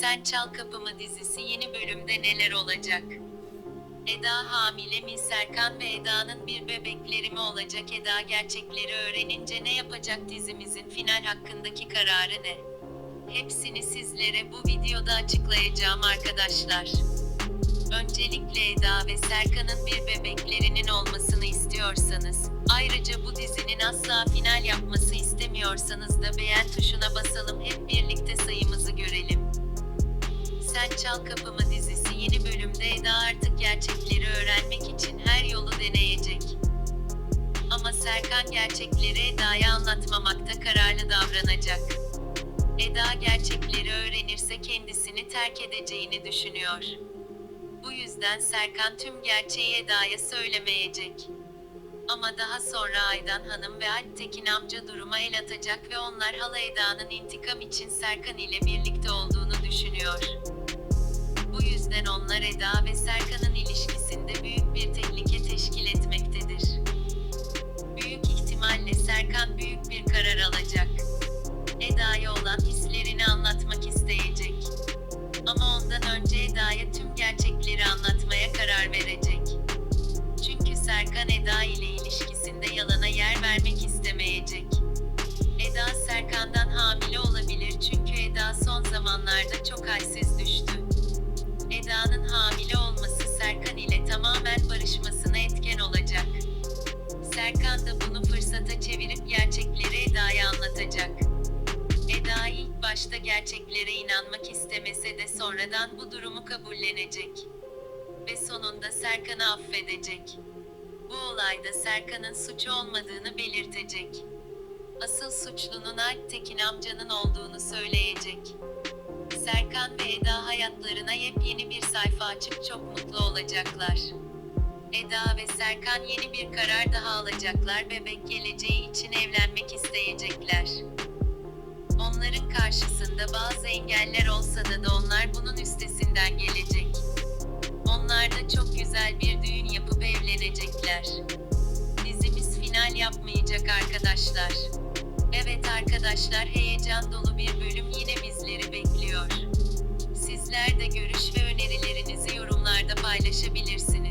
Sen Çal Kapımı dizisi yeni bölümde neler olacak? Eda hamile mi Serkan ve Eda'nın bir bebekleri mi olacak Eda gerçekleri öğrenince ne yapacak dizimizin final hakkındaki kararı ne? Hepsini sizlere bu videoda açıklayacağım arkadaşlar. Öncelikle Eda ve Serkan'ın bir bebeklerinin olmasını istiyorsanız, ayrıca bu dizinin asla final yapması istemiyorsanız da beğen tuşuna basalım hep birlikte sayımızı Çal Kapımı dizisi yeni bölümde Eda artık gerçekleri öğrenmek için her yolu deneyecek. Ama Serkan gerçekleri Eda'ya anlatmamakta kararlı davranacak. Eda gerçekleri öğrenirse kendisini terk edeceğini düşünüyor. Bu yüzden Serkan tüm gerçeği Eda'ya söylemeyecek. Ama daha sonra Aydan Hanım ve Alptekin amca duruma el atacak ve onlar hala Eda'nın intikam için Serkan ile birlikte olduğunu düşünüyor. Bu yüzden onlar Eda ve Serkan'ın ilişkisinde büyük bir tehlike teşkil etmektedir. Büyük ihtimalle Serkan büyük bir karar alacak. Eda'ya olan hislerini anlatmak isteyecek. Ama ondan önce Eda'ya tüm gerçekleri anlatmaya karar verecek. Çünkü Serkan Eda ile ilişkisinde yalana yer vermek istemeyecek. Eda Serkan'dan hamile olabilir çünkü Eda son zamanlarda çok halsiz Serkan da bunu fırsata çevirip gerçekleri Eda'ya anlatacak. Eda ilk başta gerçeklere inanmak istemese de sonradan bu durumu kabullenecek. Ve sonunda Serkan'ı affedecek. Bu olayda Serkan'ın suçu olmadığını belirtecek. Asıl suçlunun Alptekin amcanın olduğunu söyleyecek. Serkan ve Eda hayatlarına yepyeni bir sayfa açıp çok mutlu olacaklar. Eda ve Serkan yeni bir karar daha alacaklar bebek geleceği için evlenmek isteyecekler. Onların karşısında bazı engeller olsa da da onlar bunun üstesinden gelecek. Onlar da çok güzel bir düğün yapıp evlenecekler. Dizimiz final yapmayacak arkadaşlar. Evet arkadaşlar heyecan dolu bir bölüm yine bizleri bekliyor. Sizler de görüş ve önerilerinizi yorumlarda paylaşabilirsiniz.